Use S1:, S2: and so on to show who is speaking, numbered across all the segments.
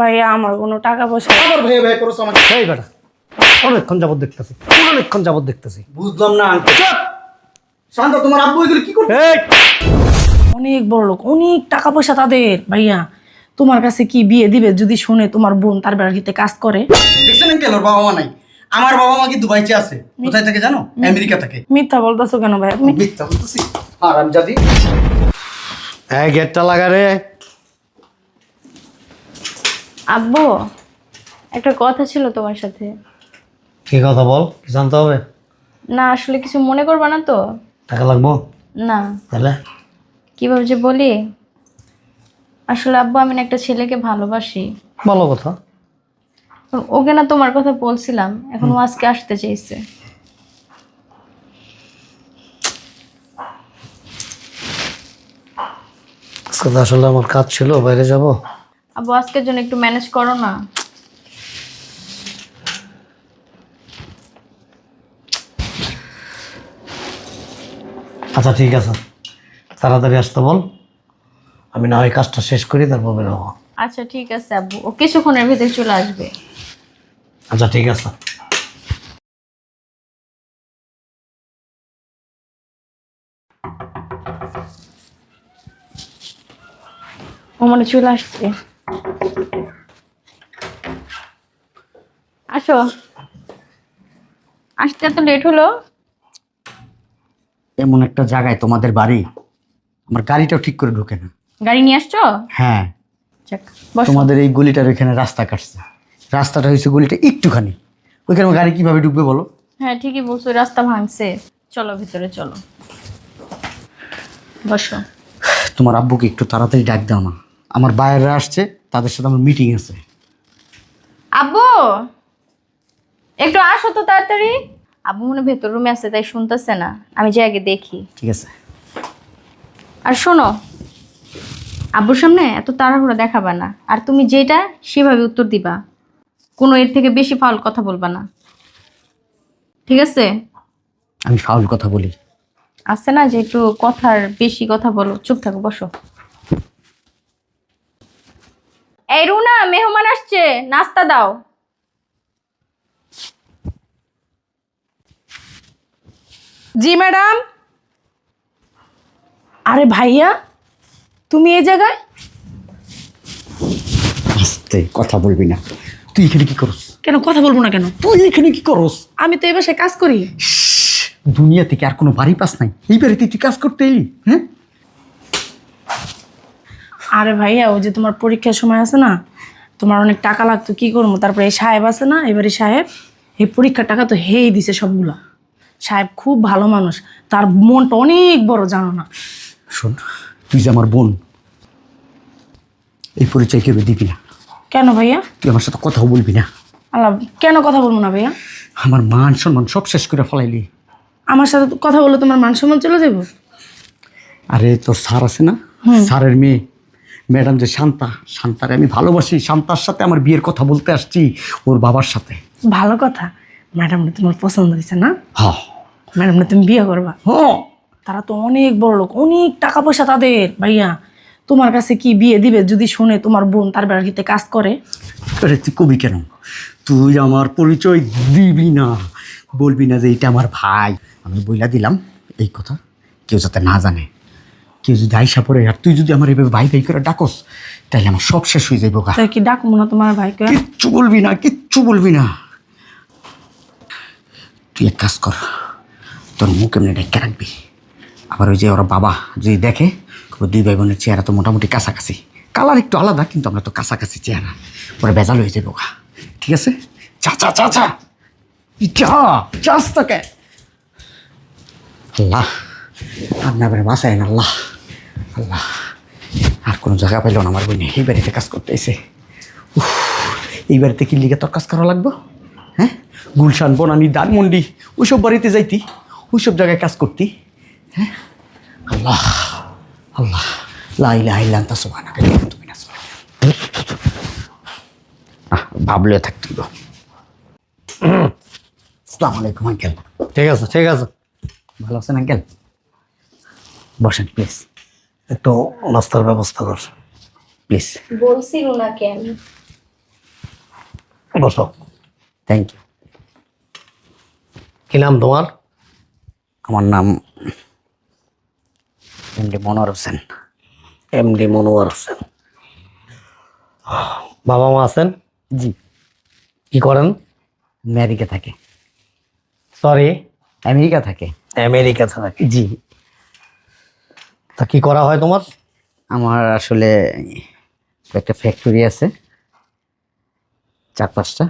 S1: ভাইয়া আমার কোনো টাকা পয়সা
S2: আবার ভয়ে ভয়ে করছ আমাকে?
S3: এই বেটা অনেকক্ষণ যাবত দেখতেছি অনেকক্ষণ যাবত দেখতেছি।
S2: বুঝলাম না শান্ত তোমার আব্বু এগুলো কি করছে?
S1: অনেক বড় লোক অনেক টাকা পয়সা তাদের ভাইয়া। তোমার কাছে কি বিয়ে দিবে যদি শুনে তোমার বোন তার বাড়িতে কাজ করে?
S2: দেখছেন ওর বাবা মা নাই। আমার বাবা মা কি দুবাইতে আছে? কোথায় থাকে জানো? আমেরিকা থাকে।
S1: মিথ্যা বলতেছো কেন ভাই আপনি
S2: মিথ্যা বলতেছি। আর আমি
S3: এই গেটটা লাগা রে।
S4: আব্বু একটা কথা ছিল তোমার সাথে।
S3: কি কথা বল কি জানতে হবে?
S4: না আসলে কিছু মনে করবা না তো।
S3: টাকা লাগবো?
S4: না।
S3: তাহলে?
S4: কীভাবে যে বলি? আসলে আব্বু আমি না একটা ছেলেকে ভালোবাসি।
S3: ভালো কথা।
S4: ওকে না তোমার কথা বলছিলাম এখন ও আজকে আসতে চাইছে।
S3: আজকে তো আসলে আমার কাজ ছিল বাইরে যাব।
S4: আব্বু আজকের জন্য একটু ম্যানেজ করো না।
S3: আচ্ছা ঠিক আছে। তাড়াতাড়ি আসতে বল। আমি না হয় কাজটা শেষ করি তারপর বেরোবো
S4: আচ্ছা ঠিক আছে আব্বু ও কিছুক্ষণের ভিতরে চলে আসবে।
S3: আচ্ছা ঠিক আছে।
S4: ও মনে চলে আসছে। আসো। আসতে এত লেট হলো।
S5: এমন একটা জায়গায় তোমাদের বাড়ি আমার গাড়িটাও ঠিক করে ঢোকে না।
S4: গাড়ি নিয়ে আসছো?
S5: হ্যাঁ।
S4: যাক বসো।
S5: তোমাদের এই গলিটার ওইখানে রাস্তা কাটছে। রাস্তাটা হয়েছে গলিটা একটুখানি। ওইখানে আমার গাড়ি কীভাবে ঢুকবে বলো?
S4: হ্যাঁ ঠিকই বলছো রাস্তা ভাঙছে। চলো ভিতরে চলো। বসো।
S5: তোমার আব্বুকে একটু তাড়াতাড়ি ডাক দাও না। আমার বাইরে আসছে তাদের সাথে আমার মিটিং আছে।
S4: আব্বু! একটু আসো তো তাড়াতাড়ি। আব্বু মনে ভেতর রুমে আছে তাই শুনতেছে না। আমি যে আগে দেখি।
S5: ঠিক আছে।
S4: আর শোনো আব্বুর সামনে এত তাড়াহুড়া দেখাবা না। আর তুমি যেটা সেভাবে উত্তর দিবা। কোনো এর থেকে বেশি ফাউল কথা বলবা না। ঠিক আছে?
S5: আমি ফাউল কথা বলি।
S4: আছে না যে একটু কথার বেশি কথা বলো। চুপ থাকো বসো। এই রুনা মেহমান আসছে। নাস্তা দাও।
S1: জি ম্যাডাম। আরে ভাইয়া তুমি এ জায়গায়?
S5: আস্তে কথা বলবি না। তুই এখানে কি করস?
S1: কেন কথা বলব না কেন?
S5: তুই এখানে কি করস?
S1: আমি তো এবার সে কাজ করি।
S5: দুনিয়া থেকে আর কোনো বাড়ি পাস নাই। এই বাড়িতে তুই কাজ করতে এলি হ্যাঁ?
S1: আরে ভাইয়া ওই যে তোমার পরীক্ষার সময় আছে না তোমার অনেক টাকা লাগতো কি করব? তারপরে এই সাহেব আছে না এবারে সাহেব এই পরীক্ষার টাকা তো হেই দিছে সবগুলা। সাহেব খুব ভালো মানুষ তার মনটা অনেক বড় জানো না।
S5: শোন তুই যে আমার বোন এই পরিচয় কেউ দিবি না।
S1: কেন ভাইয়া?
S5: তুই আমার সাথে কথাও বলবি না।
S1: আল্লাহ কেন কথা বলব না ভাইয়া?
S5: আমার মান সম্মান সব শেষ করে ফলাইলি।
S1: আমার সাথে কথা বলে তোমার মান সম্মান চলে যাব
S5: আরে তোর স্যার আছে না? স্যারের মেয়ে। ম্যাডাম যে শান্তা শান্তারে আমি ভালোবাসি শান্তার সাথে আমার বিয়ের কথা বলতে আসছি ওর বাবার সাথে।
S1: ভালো কথা? ম্যাডামটা তোমার পছন্দ হয়েছে না?
S5: হ
S1: ম্যাডামটা তুমি বিয়ে করবা?
S5: হ
S1: তারা তো অনেক বড় লোক অনেক টাকা পয়সা তাদের ভাইয়া। তোমার কাছে কি বিয়ে দিবে যদি শুনে তোমার বোন তার বাড়িতে কাজ করে?
S5: আরে তুই কবি কেন? তুই আমার পরিচয় দিবি না। বলবি না যে এটা আমার ভাই। আমি বইলা দিলাম এই কথা কেউ যাতে না জানে। কেউ যদি আইসা পড়ে আর তুই যদি আমার এভাবে ভাই ভাই করে ডাকস তাহলে আমার সব শেষ হয়ে যাইব গা।
S1: তাই কি ডাকবো না তোমার ভাইকে
S5: কিচ্ছু বলবি না কিচ্ছু বলবি না। তুই এক কাজ কর তোর মুখ এমনি ডেকে রাখবি? আবার ওই যে ওরা বাবা যদি দেখে দুই ভাই বোনের চেহারা তো মোটামুটি কাছাকাছি। কালার একটু আলাদা কিন্তু আমরা তো কাছাকাছি চেহারা। পরে বেজাল হয়ে যাব গা। ঠিক আছে? চা চা চা চা চা চাস তোকে। আল্লাহ আপনার বাসায় না আল্লাহ। আল্লাহ আর কোনো জায়গা পাইল না আমার বোনে। এই বাড়িতে কাজ করতে এসে এই বাড়িতে কি লিগে তোর কাজ করা লাগবো? হ্যাঁ? গুলশান বনানি দানমন্ডি ওইসব বাড়িতে যাইতি ওইসব জায়গায় কাজ করতি। হ্যাঁ? আল্লাহ আল্লাহ লাইলা তা তুমি না আহ, ভাবলেও থাকতে গো আসসালামু আলাইকুম আঙ্কেল।
S3: ঠিক আছে ঠিক আছে।
S5: ভালো আছেন আঙ্কেল? বসেন প্লিজ
S3: একটু নাস্তার ব্যবস্থা কর।
S5: প্লিজ
S4: বলছি রুনাকে আমি?
S3: বসো।
S5: থ্যাংক ইউ
S3: কি নাম তোমার?
S5: আমার নাম এমডি মনোয়ার হোসেন
S3: এমডি মনোয়ার হোসেন বাবা মা আছেন?
S5: জি।
S3: কি করেন?
S5: আমেরিকা থাকে।
S3: সরি
S5: আমেরিকা থাকে।
S3: আমেরিকা থাকে।
S5: জি।
S3: তা কি করা হয় তোমার?
S5: আমার আসলে একটা ফ্যাক্টরি আছে। চার পাঁচটা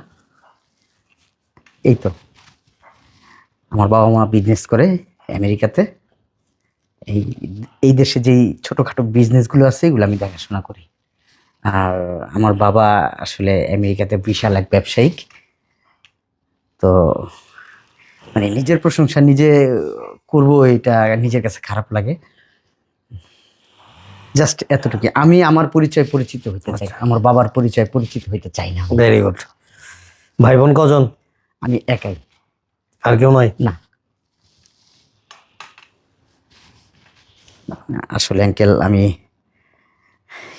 S5: এই তো। আমার বাবা মা বিজনেস করে আমেরিকাতে। এই এই দেশে যেই ছোটোখাটো বিজনেসগুলো আছে, এগুলো আমি দেখাশোনা করি। আর আমার বাবা আসলে আমেরিকাতে বিশাল এক ব্যবসায়িক। তো মানে নিজের প্রশংসা নিজে করব, এটা নিজের কাছে খারাপ লাগে। জাস্ট এতটুকু। আমি আমার পরিচয় পরিচিত হইতে চাই আমার বাবার পরিচয় পরিচিত হইতে চাই না
S3: ভেরি গুড ভাই বোন কজন?
S5: আমি একাই।
S3: আর কেউ নয়
S5: না। আসলে অ্যাঙ্কেল আমি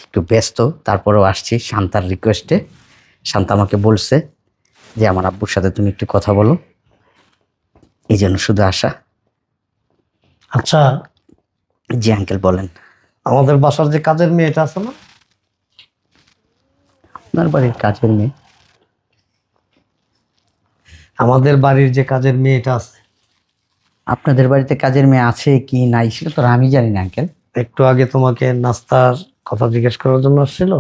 S5: একটু ব্যস্ত তারপরেও আসছি শান্তার রিকোয়েস্টে শান্তা আমাকে বলছে যে আমার আব্বুর সাথে তুমি একটু কথা বলো। এই জন্য শুধু আসা।
S3: আচ্ছা।
S5: জি আঙ্কেল বলেন।
S3: আমাদের বাসার যে কাজের মেয়েটা আছে না?
S5: আপনার বাড়ির কাজের মেয়ে?
S3: আমাদের বাড়ির যে কাজের মেয়েটা আছে।
S5: আপনাদের বাড়িতে কাজের মেয়ে আছে কি নাই সেটা তো আমি জানি না আঙ্কেল।
S3: একটু আগে তোমাকে নাস্তার কথা জিজ্ঞেস করার জন্য আসছিল।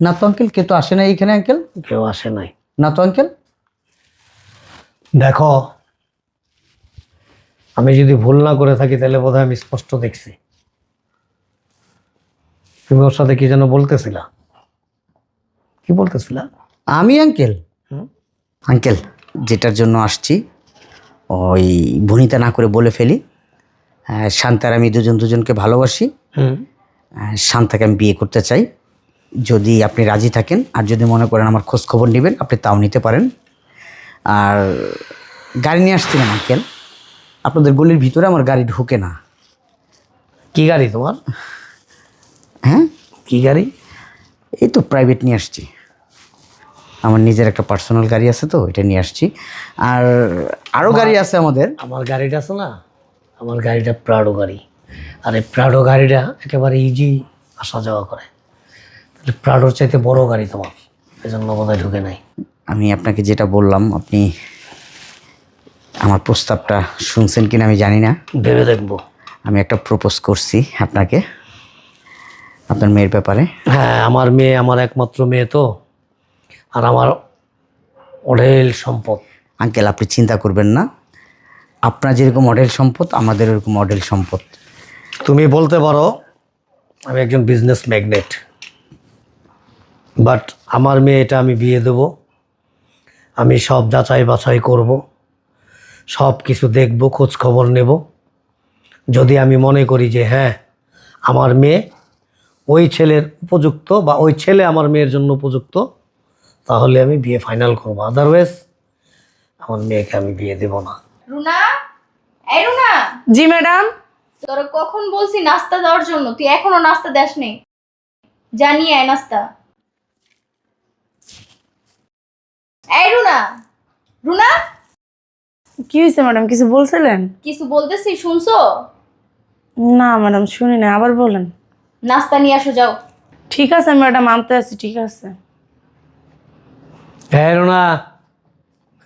S5: না তো আঙ্কেল কে তো আসে নাই এখানে আঙ্কেল?
S3: কেউ আসে নাই।
S5: না তো আঙ্কেল?
S3: দেখো আমি যদি ভুল না করে থাকি তাহলে বোধহয় আমি স্পষ্ট দেখছি। তুমি ওর সাথে কি যেন বলতেছিলা? কি বলতেছিলা?
S5: আমি আঙ্কেল। আঙ্কেল যেটার জন্য আসছি ওই ভনিতা না করে বলে ফেলি। আহ, শান্তার আমি দুজন দুজনকে ভালোবাসি।
S3: হুম।
S5: শান্তাকে আমি বিয়ে করতে চাই। যদি আপনি রাজি থাকেন আর যদি মনে করেন আমার খোঁজ খবর নেবেন আপনি তাও নিতে পারেন। আর গাড়ি নিয়ে আসছি আসছিলেন আঙ্কেল। আপনাদের গলির ভিতরে আমার গাড়ি ঢোকে না।
S3: কি গাড়ি তোমার?
S5: হ্যাঁ?
S3: কি গাড়ি?
S5: এই তো প্রাইভেট নিয়ে আসছি। আমার নিজের একটা পার্সোনাল গাড়ি আছে তো এটা নিয়ে আসছি। আর আরও গাড়ি আছে আমাদের।
S3: আমার গাড়িটা আছে না আমার গাড়িটা প্রাডো গাড়ি। আর এই প্রাডো গাড়িটা একেবারে ইজি আসা যাওয়া করে। তাহলে প্রাডোর চাইতে বড় গাড়ি তোমার এজন্য বোধহয় ঢুকে নাই।
S5: আমি আপনাকে যেটা বললাম আপনি আমার প্রস্তাবটা শুনছেন কিনা আমি জানি না।
S3: ভেবে দেখব।
S5: আমি একটা প্রপোজ করছি আপনাকে। আপনার মেয়ের ব্যাপারে?
S3: হ্যাঁ আমার মেয়ে আমার একমাত্র মেয়ে তো আর আমার অঢেল সম্পদ।
S5: আঙ্কেল আপনি চিন্তা করবেন না। আপনার যেরকম মডেল সম্পদ আমাদের ওরকম মডেল সম্পদ।
S3: তুমি বলতে পারো আমি একজন বিজনেস ম্যাগনেট বাট আমার মেয়ে এটা আমি বিয়ে দেব। আমি সব যাচাই বাছাই করব। সব কিছু দেখব খোঁজ খবর নেব। যদি আমি মনে করি যে হ্যাঁ আমার মেয়ে ওই ছেলের উপযুক্ত বা ওই ছেলে আমার মেয়ের জন্য উপযুক্ত তাহলে আমি বিয়ে ফাইনাল করব। আদারওয়াইজ আমার মেয়েকে আমি বিয়ে দেব না।
S4: রুনা? এই রুনা?
S1: জি ম্যাডাম?
S4: তোর কখন বলছি নাস্তা দেওয়ার জন্য? তুই এখনও নাস্তা দেস নি জানিয়ে আয় নাস্তা। এই রুনা? রুনা?
S1: কি হয়েছে ম্যাডাম কিছু বলছিলেন?
S4: কিছু বলতেছি শুনছো?
S1: না ম্যাডাম শুনি না আবার বলেন।
S4: নাস্তা নিয়ে আসো যাও।
S1: ঠিক আছে ম্যাডাম আনতে আছি ঠিক আছে।
S3: হ্যাঁ রোনা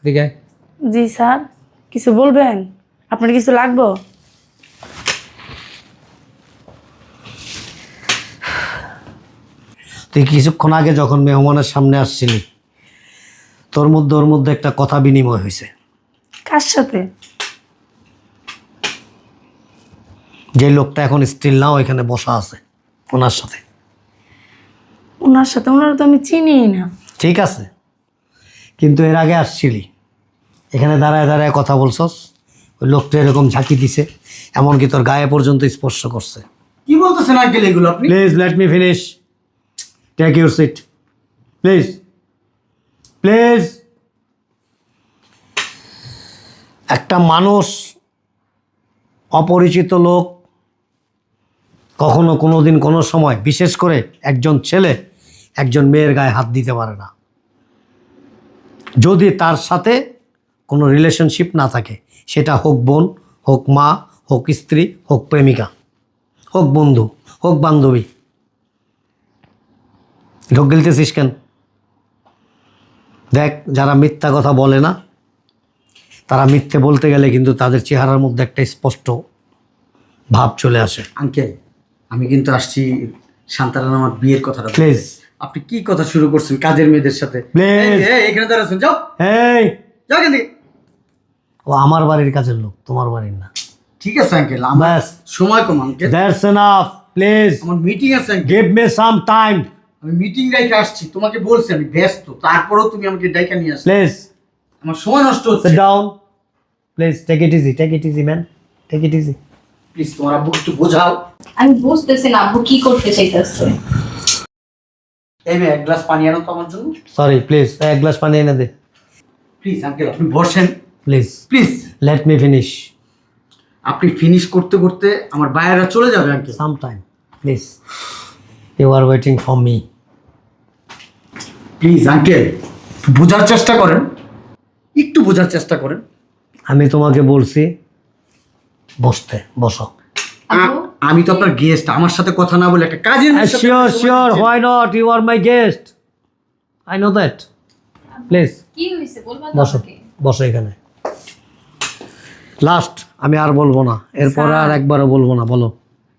S3: এদিকে আয়।
S1: জি স্যার। কিছু বলবেন? আপনার কিছু লাগবো?
S3: তুই কিছুক্ষণ আগে যখন মেহমানের সামনে আসছিলি তোর মধ্যে ওর মধ্যে একটা কথা বিনিময় হয়েছে।
S1: কার সাথে?
S3: যে লোকটা এখন স্টিল নাও এখানে বসা আছে। ওনার সাথে?
S1: ওনার সাথে? ওনার তো আমি চিনি না।
S3: ঠিক আছে। কিন্তু এর আগে আসছিলি। এখানে দাঁড়ায় দাঁড়ায় কথা বলছস। ওই লোকটা এরকম ঝাঁকি দিছে। এমনকি তোর গায়ে পর্যন্ত স্পর্শ করছে।
S6: কি বলতেছেন আঙ্কেল এগুলো আপনি?
S3: Please let me finish take your seat please please একটা মানুষ অপরিচিত লোক কখনো কোনো দিন কোনো সময়, বিশেষ করে একজন ছেলে, একজন মেয়ের গায়ে হাত দিতে পারে না। যদি তার সাথে কোনো রিলেশনশিপ না থাকে, সেটা হোক বোন, হোক মা, হোক স্ত্রী, হোক প্রেমিকা, হোক বন্ধু, হোক বান্ধবী। ঢোক গিলতেছিস কেন? দেখ, যারা মিথ্যা কথা বলে না, তারা মিথ্যে বলতে গেলে কিন্তু তাদের চেহারার মধ্যে একটা স্পষ্ট ভাব চলে আসে।
S5: আঙ্কেল আমি কিন্তু আসছি শান্তারান আমার বিয়ের কথাটা।
S3: প্লিজ
S5: আপনি কি কথা শুরু করছেন? কাজের মেয়েদের সাথে। এই, এখানে দাঁড়াচ্ছেন যাও।
S3: এই।
S5: যাও এখান
S3: ও আমার বাড়ির কাজের লোক তোমার বাড়ির না।
S5: ঠিক আছে আঙ্কেল আমার সময় কম আঙ্কেল।
S3: দ্যাটস এনাফ প্লিজ
S5: আমার মিটিং আছে
S3: গিভ মি সাম টাইম
S5: আমি মিটিং রেখে আসছি তোমাকে বলছি আমি ব্যস্ত। তারপরেও তুমি আমাকে ডাইকা নিয়ে আসছো
S3: প্লিজ
S5: আমার সময় নষ্ট হচ্ছে।
S3: Down please take it easy take it easy man take it easy
S5: please তোমার আব্বুকে একটু বোঝাও।
S4: আমি বুঝতেছি না আব্বু কি করতে চাইতেছে।
S5: এই মেয়ে এক গ্লাস পানি আনো তো আমার জন্য।
S3: সরি প্লিজ এক গ্লাস পানি এনে দে।
S5: প্লিজ আঙ্কেল আপনি বসেন।
S3: Please
S5: please
S3: let me finish
S5: আপনি ফিনিশ করতে করতে আমার বাইরেরা চলে যাবে uncle
S3: some time please you are waiting for me
S5: please uncle বোঝার চেষ্টা করেন। একটু বোঝার চেষ্টা করেন।
S3: আমি তোমাকে বলছি বসতে বসো।
S5: আমি তো আপনার গেস্ট আমার সাথে কথা না বলে একটা কাজের
S3: sure sure. Why not you are my guest I know that please
S4: কি হয়েছে বলবা
S3: বসো বসো এখানে। লাস্ট আমি আর বলব না। এরপরে আর একবারও বলব না বলো।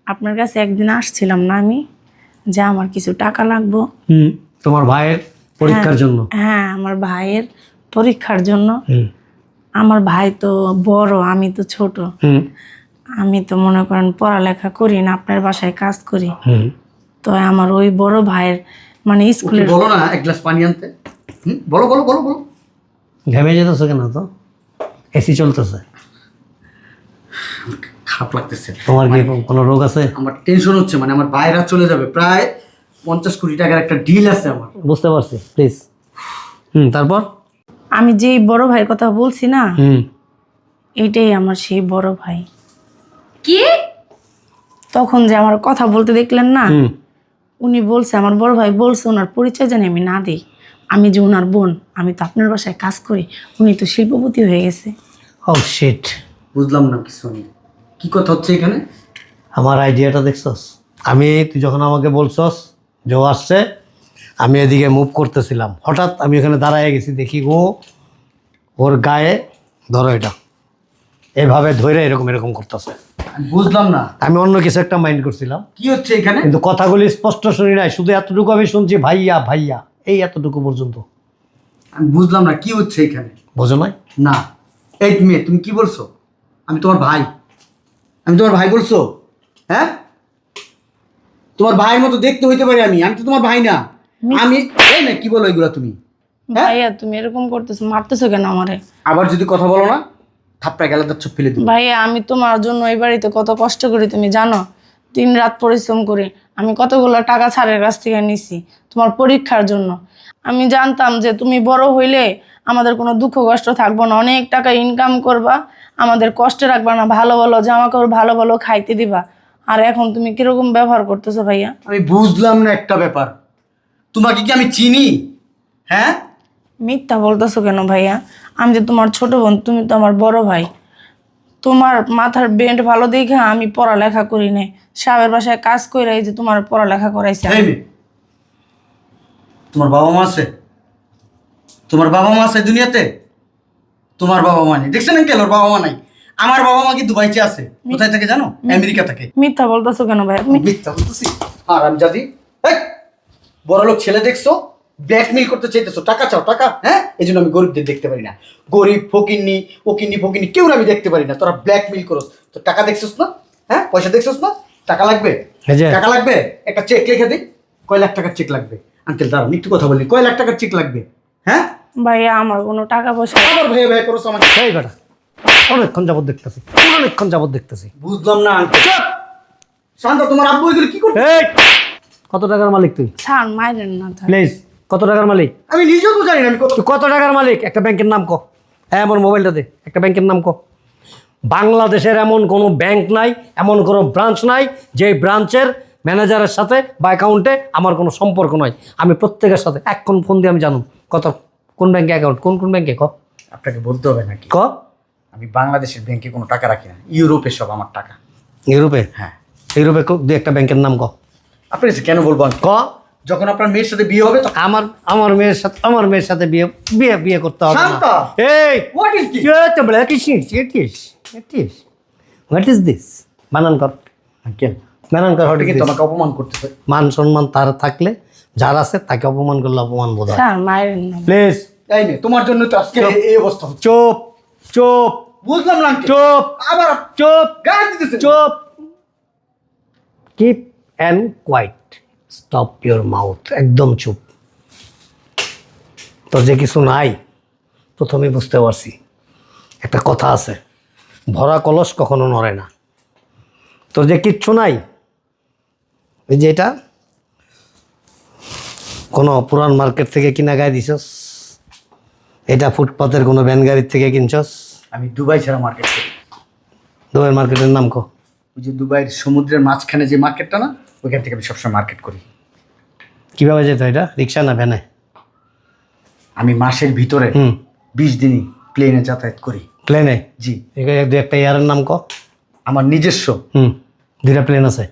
S1: আপনার কাছে একদিন আসছিলাম না আমি যে আমার কিছু টাকা লাগবো।
S3: হুম তোমার ভাইয়ের পরীক্ষার জন্য।
S1: হ্যাঁ আমার ভাইয়ের পরীক্ষার জন্য। আমার ভাই তো বড় আমি তো ছোট।
S3: হুম।
S1: আমি তো মনে করেন পড়ালেখা করি না আপনার বাসায় কাজ করি।
S3: হুম।
S1: তো আমার ওই বড় ভাইয়ের মানে স্কুলে
S5: বলো না এক গ্লাস পানি আনতে। হুম বলো বলো বলো বলো।
S3: ঘেমে যেতেছে কেন তো? এসি চলতেছে।
S5: খারাপ লাগতেছে।
S3: তোমার কি কোনো রোগ আছে?
S5: আমার টেনশন হচ্ছে মানে আমার বাইরা চলে যাবে। প্রায় পঞ্চাশ কোটি টাকার একটা ডিল আছে আমার।
S3: বুঝতে পারছি প্লিজ হুম তারপর?
S1: আমি যেই বড় ভাইয়ের কথা বলছি না
S3: হুম।
S1: এইটাই আমার সেই বড় ভাই।
S4: কি?
S1: তখন যে আমার কথা বলতে দেখলেন না উনি বলছে আমার বড় ভাই বলছে ওনার পরিচয় জানি আমি না দিই। আমি যে ওনার বোন আমি তো আপনার বাসায় কাজ করি উনি তো শিল্পপতি হয়ে গেছে।
S3: ও শিট
S5: বুঝলাম না কিছু আমি। কি কথা হচ্ছে এখানে?
S3: আমার আইডিয়াটা দেখছস? আমি তুই যখন আমাকে বলছস যে ও আসছে আমি এদিকে মুভ করতেছিলাম। হঠাৎ আমি ওখানে দাঁড়ায় গেছি দেখি ও ওর গায়ে ধরো এটা এভাবে ধরে এরকম এরকম করতেছে।
S5: বুঝলাম না।
S3: আমি অন্য কিছু একটা মাইন্ড করছিলাম।
S5: কি হচ্ছে এখানে?
S3: কিন্তু কথাগুলি স্পষ্ট শুনি নাই শুধু এতটুকু আমি শুনছি ভাইয়া ভাইয়া এই এতটুকু পর্যন্ত।
S5: আমি বুঝলাম না কি হচ্ছে এখানে?
S3: বোঝো নাই?
S5: না। এই মেয়ে তুমি কি বলছো? আমি তোমার ভাই। আমি তোমার ভাই বলছো? হ্যাঁ? তোমার ভাইয়ের মতো দেখতে হইতে পারি আমি আমি তো তোমার ভাই না। আমি এই না কি বলো এগুলো তুমি?
S1: ভাইয়া তুমি এরকম করতেছো মারতেছো কেন আমারে?
S5: আবার যদি কথা বলো না থাপড়া গেলে চোখ ফেলে দিবো।
S1: ভাইয়া আমি তোমার জন্য এই বাড়িতে কত কষ্ট করি তুমি জানো? দিন রাত পরিশ্রম করি আমি কতগুলো টাকা ছাড়ের কাছ থেকে নিছি তোমার পরীক্ষার জন্য। আমি জানতাম যে তুমি বড় হইলে আমাদের কোনো দুঃখ কষ্ট থাকব না অনেক টাকা ইনকাম করবা আমাদের কষ্টে রাখবা না ভালো ভালো জামা কাপড় ভালো ভালো খাইতে দিবা। আর এখন তুমি কীরকম ব্যবহার করতেছো ভাইয়া?
S5: আমি বুঝলাম না একটা ব্যাপার। তোমাকে কি আমি চিনি? হ্যাঁ?
S1: মিথ্যা বলতেছো কেন ভাইয়া? আমি যে তোমার ছোট বোন তুমি তো আমার বড় ভাই। তোমার মাথার বেন্ট ভালো দেখে আমি পড়ালেখা করি নাই। সাহেবের বাসায় কাজ করে যে তোমার পড়ালেখা করাইছে।
S5: তোমার বাবা মা আছে? তোমার বাবা মা আছে দুনিয়াতে? তোমার বাবা মা নেই। দেখছেন কেন বাবা মা নাই? আমার বাবা মা কি দুবাইতে আছে? কোথায় থাকে জানো? আমেরিকা থাকে।
S1: মিথ্যা বলতেছো কেন ভাইয়া? তুমি
S5: মিথ্যা বলতেছি। আর আমি জাদি বড় লোক ছেলে দেখছ? ব্ল্যাকমেল করতে চাইতেছো টাকা চাও টাকা হ্যাঁ? এই জন্য আমি গরিবদের দেখতে পারি না। গরিব ফকিন্নি ফকিন্নি ফকিন্নি কেউ আমি দেখতে পারি না। তোরা ব্ল্যাকমেল করস তো টাকা দেখছিস না? হ্যাঁ? পয়সা দেখছিস না? টাকা লাগবে? টাকা লাগবে? একটা চেক লিখে দিই কয় লাখ টাকার চেক লাগবে? আঙ্কেল দাঁড়ান একটু কথা বলি। কয় লাখ টাকার চেক লাগবে? হ্যাঁ?
S1: ভাইয়া আমার কোনো টাকা পয়সা
S5: আবার ভয়ে ভয়ে করছ আমার
S3: সেই বেটা অনেকক্ষণ যাবত দেখতেছি অনেকক্ষণ যাবত দেখতেছি।
S5: বুঝলাম না আঙ্কেল শান্ত তোমার আব্বু এগুলো কি করছে
S3: এই কত টাকার মালিক তুই?
S1: ছাড় মাইরেন না
S3: প্লিজ কত টাকার মালিক?
S5: আমি নিজেও তো জানি না আমি কত
S3: তুই কত টাকার মালিক? একটা ব্যাংকের নাম ক। হ্যাঁ আমার মোবাইলটা দে। একটা ব্যাংকের নাম ক। বাংলাদেশের এমন কোনো ব্যাংক নাই এমন কোনো ব্রাঞ্চ নাই যে ব্রাঞ্চের ম্যানেজারের সাথে বা অ্যাকাউন্টে আমার কোনো সম্পর্ক নয় আমি প্রত্যেকের সাথে এক্ষণ ফোন দিয়ে আমি জানুম কত? কোন ব্যাংকে অ্যাকাউন্ট কোন কোন ব্যাংকে ক?
S5: আপনাকে বলতে হবে নাকি?
S3: ক?
S5: আমি বাংলাদেশের ব্যাংকে কোনো টাকা রাখি না। ইউরোপে সব আমার টাকা।
S3: ইউরোপে?
S5: হ্যাঁ।
S3: ইউরোপে কো- দু একটা ব্যাংকের নাম ক।
S5: আপনার কাছে কেন বলব আমি?
S3: ক?
S5: যখন আপনার মেয়ের সাথে বিয়ে হবে তখন
S3: আমার আমার মেয়ের সাথে আমার মেয়ের সাথে বিয়ে বিয়ে বিয়ে করতে হবে
S5: শান্তা!
S3: এই!
S5: What is this
S3: is it? It is. It is. What is this? বানান কর।
S5: আঙ্কেল
S3: বানান কর হঠাৎ
S5: কিন্তু আমাকে অপমান করতেছে।
S3: মান সম্মান তার থাকলে যার আছে তাকে অপমান করলে অপমান বোধ হয়
S1: স্যার মায়ের
S3: প্লিজ
S5: তাই না তোমার জন্য তো আজকে এই- এই অবস্থা
S3: চুপ চুপ।
S5: বুঝলাম না
S3: চুপ
S5: আবার
S3: চুপ।
S5: গায়ে দিতেছে।
S3: চুপ। Keep and quiet stop your mouth একদম চুপ। তোর যে কিছু নাই প্রথমে বুঝতে পারছি। একটা কথা আছে ভরা কলস কখনো নড়ে না। তোর যে কিচ্ছু নাই এই যে এটা কোনো পুরান মার্কেট থেকে কিনা গায়ে দিছস? এটা ফুটপাতের কোনো ভ্যান গাড়ির থেকে কিনছস?
S5: আমি দুবাই ছাড়া মার্কেট
S3: দুবাই মার্কেটের নাম কো।
S5: ওই যে দুবাইয়ের সমুদ্রের মাঝখানে যে মার্কেটটা না? ওইখান থেকে আমি সবসময় মার্কেট করি।
S3: কীভাবে যেত এটা? রিক্সা না ভ্যানে?
S5: আমি মাসের ভিতরে
S3: হুম।
S5: বিশ দিনই প্লেনে যাতায়াত করি।
S3: প্লেনে
S5: জি।
S3: এখানে দু একটা এয়ারের নাম ক।
S5: আমার নিজস্ব।
S3: হুম। দুইটা প্লেন আছে।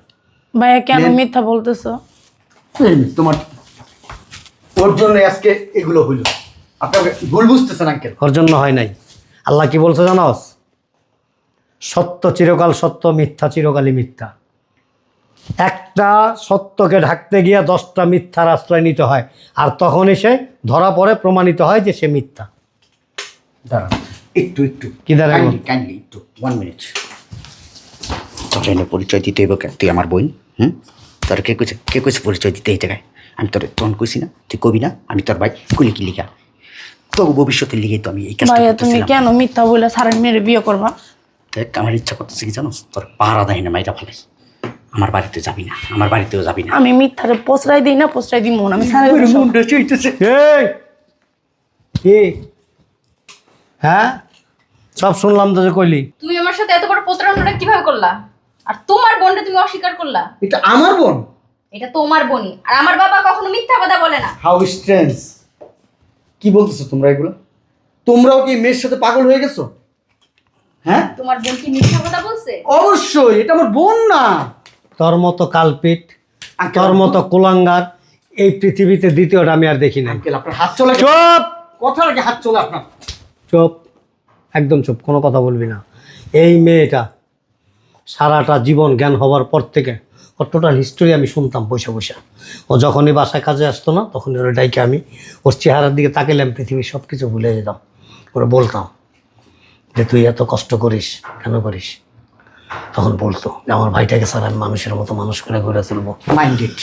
S1: ভাইয়া কেন মিথ্যা বলতেছো?
S5: তোমার ওর জন্য আজকে এগুলো হইল। আপনাকে ভুল বুঝতেছেন আঙ্কেল
S3: ওর জন্য হয় নাই। আল্লাহ কি বলছে জানোস? সত্য চিরকাল সত্য মিথ্যা চিরকালই মিথ্যা। একটা সত্যকে ঢাকতে গিয়ে দশটা মিথ্যার আশ্রয় নিতে হয়। আর তখন এসে ধরা পড়ে প্রমাণিত হয় যে সে মিথ্যা।
S5: দাঁড়ান। একটু একটু।
S3: কি দাঁড়াবো?
S5: কাইন্ডলি একটু ওয়ান মিনিট তোর পরিচয় দিতে হইব কেন? তুই আমার বোন হুম? তোর কে কইছে কে কইছে পরিচয় দিতে এই জায়গায়? আমি তোর তখন কইছি না তুই কবি না আমি তোর ভাই কুলি কি লিখা? তো ভবিষ্যতের লিগেই তো আমি এই কাজটা
S1: তুমি কেন মিথ্যা বলে স্যারের মেয়ের বিয়ে করবা?
S5: দেখ আমার ইচ্ছা করতেছে কি জানো তোর পাহারা দেয় না মাইরা ফেলাই আমার বাড়িতে যাবি না আমার বাড়িতেও যাবি না।
S1: আমি মিথ্যারে পোস্টাই দিই না পোস্টাই দিই মন আমি
S3: এই! কি? হ্যাঁ? সব শুনলাম তো যে কইলি।
S4: তুমি আমার সাথে এত বড় প্রতারণাটা কীভাবে করলা? আর তোমার বোনটা তুমি অস্বীকার করলা?
S5: এটা আমার বোন?
S4: এটা তোমার বোনই। আর আমার বাবা কখনো মিথ্যা কথা বলে না।
S5: হাউ স্ট্রেঞ্জ কি বলতেছো তোমরা এগুলো? তোমরাও কি মেয়ের সাথে পাগল হয়ে গেছো? হ্যাঁ?
S4: তোমার বোন কি মিথ্যা কথা বলছে?
S5: অবশ্যই এটা আমার বোন না।
S3: তোর মতো কালপিট তোর মতো কুলাঙ্গার এই পৃথিবীতে দ্বিতীয়টা আমি আর দেখি নাই।
S5: আপনার হাত চলে
S3: চুপ!
S5: কথা আগে হাত চলে আপনার।
S3: চুপ! একদম চুপ কোনো কথা বলবি না। এই মেয়েটা সারাটা জীবন জ্ঞান হওয়ার পর থেকে ওর টোটাল হিস্টোরি আমি শুনতাম বসে বসে। ও যখনই বাসায় কাজে আসতো না তখন ওর ডাইকে আমি ওর চেহারার দিকে তাকাইলাম পৃথিবীর সব কিছু ভুলে যেতাম। ওরা বলতাম যে তুই এত কষ্ট করিস কেন করিস? তখন বলতো যে আমার ভাইটাকে স্যার আমি মানুষের মতো মানুষ করে গড়ে তুলবো।
S5: মাইন্ডেড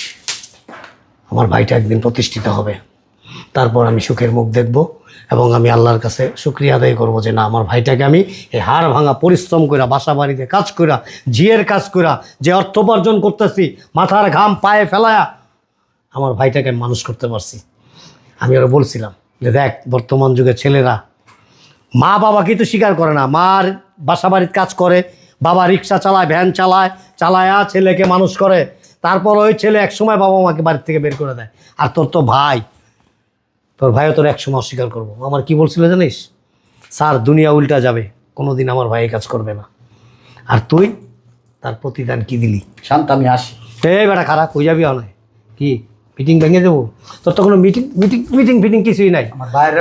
S3: আমার ভাইটা একদিন প্রতিষ্ঠিত হবে। তারপর আমি সুখের মুখ দেখব এবং আমি আল্লাহর কাছে শুক্রিয়া আদায় করব যে না আমার ভাইটাকে আমি এই হাড় ভাঙা পরিশ্রম করা বাসা বাড়িতে কাজ করা জিয়ের কাজ করা যে অর্থ উপার্জন করতেছি মাথার ঘাম পায়ে ফেলায়া আমার ভাইটাকে আমি মানুষ করতে পারছি। আমি ওরা বলছিলাম যে দেখ বর্তমান যুগের ছেলেরা মা বাবা কিন্তু স্বীকার করে না। মার বাসা বাড়ির কাজ করে বাবা রিক্সা চালায় ভ্যান চালায় চালায়া ছেলেকে মানুষ করে। তারপর ওই ছেলে একসময় বাবা মাকে বাড়ির থেকে বের করে দেয়। আর তোর তো ভাই তোর ভাইও তোর একসময় অস্বীকার করব। আমার কি বলছিল জানিস? স্যার দুনিয়া উল্টা যাবে কোনোদিন আমার ভাই কাজ করবে না। আর তুই তার প্রতিদান কি দিলি?
S5: শান্ত আমি আসি।
S3: এই বেটা খারাপ হয়ে যাবি অনেক কি মিটিং ভেঙে দেবো? তোর তো কোনো মিটিং মিটিং মিটিং ফিটিং কিছুই নাই।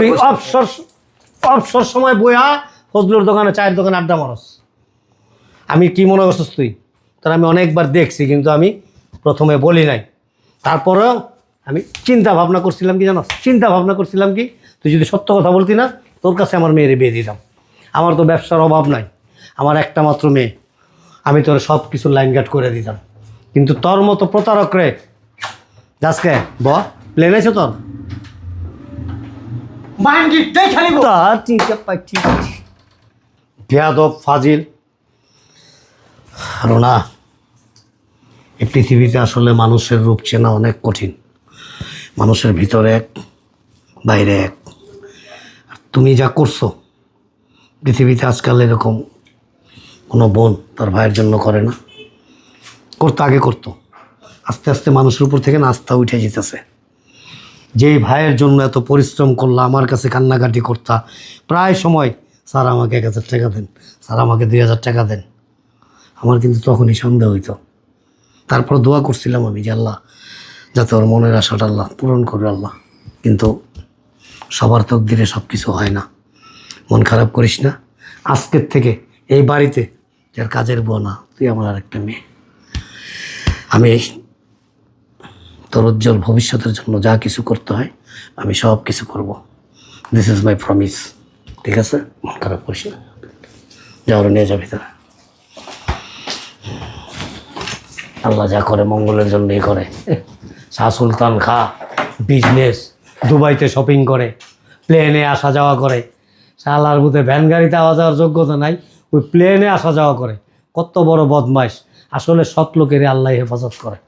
S3: তুই। অবসর অবসর সময় বইয়া ফজলুর দোকানে চায়ের দোকানে আড্ডা মারস। আমি কি মনে করছিস তুই? তোর আমি অনেকবার দেখছি কিন্তু আমি প্রথমে বলি নাই। তারপরেও আমি চিন্তা ভাবনা করছিলাম কি জানো চিন্তা ভাবনা করছিলাম কি তুই যদি সত্য কথা বলতি না তোর কাছে আমার মেয়েরে বিয়ে দিতাম আমার তো ব্যবসার অভাব নাই। আমার একটা মাত্র মেয়ে। আমি তোর সব কিছু লাইন গার্ড করে দিতাম। কিন্তু তোর মতো প্রতারক রে। যাসকে ব প্লেন আছে তোর। বেয়াদব ফাজিল। রোনা এই পৃথিবীতে আসলে মানুষের রূপ চেনা অনেক কঠিন। মানুষের ভিতরে এক, বাইরে এক। তুমি যা করছ, পৃথিবীতে আজকাল এরকম কোনো বোন তার ভাইয়ের জন্য করে না। করতো, আগে করতো। আস্তে আস্তে মানুষের উপর থেকে না আস্থা উঠে যেতেছে। যেই ভাইয়ের জন্য এত পরিশ্রম করলা, আমার কাছে কান্নাকাটি করতা, প্রায় সময়, স্যার, আমাকে এক হাজার টাকা দেন। স্যার, আমাকে দুই হাজার টাকা দেন। আমার কিন্তু তখনই সন্দেহ হইতো। তারপর দোয়া করছিলাম আমি যে আল্লাহ, যাতে ওর মনের আশাটা আল্লাহ পূরণ করবে আল্লাহ। কিন্তু সবার তকদিরে সব কিছু হয় না। মন খারাপ করিস না। আজকের থেকে এই বাড়িতে যার কাজের বউ না, তুই আমার আর একটা মেয়ে। আমি তোর উজ্জ্বল ভবিষ্যতের জন্য যা কিছু করতে হয়, আমি সব কিছু করব। দিস ইজ মাই প্রমিস ঠিক আছে? মন খারাপ করিস না। যাওয়ার নিয়ে যাবি তারা। আল্লাহ যা করে, মঙ্গলের জন্যই করে। শাহ সুলতান খা বিজনেস দুবাইতে শপিং করে প্লেনে আসা যাওয়া করে। শালার মধ্যে ভ্যান গাড়িতে আওয়া যাওয়ার যোগ্যতা নাই, ওই প্লেনে আসা যাওয়া করে। কত বড় বদমাইশ। আসলে সৎ লোকের আল্লাহ হেফাজত করে।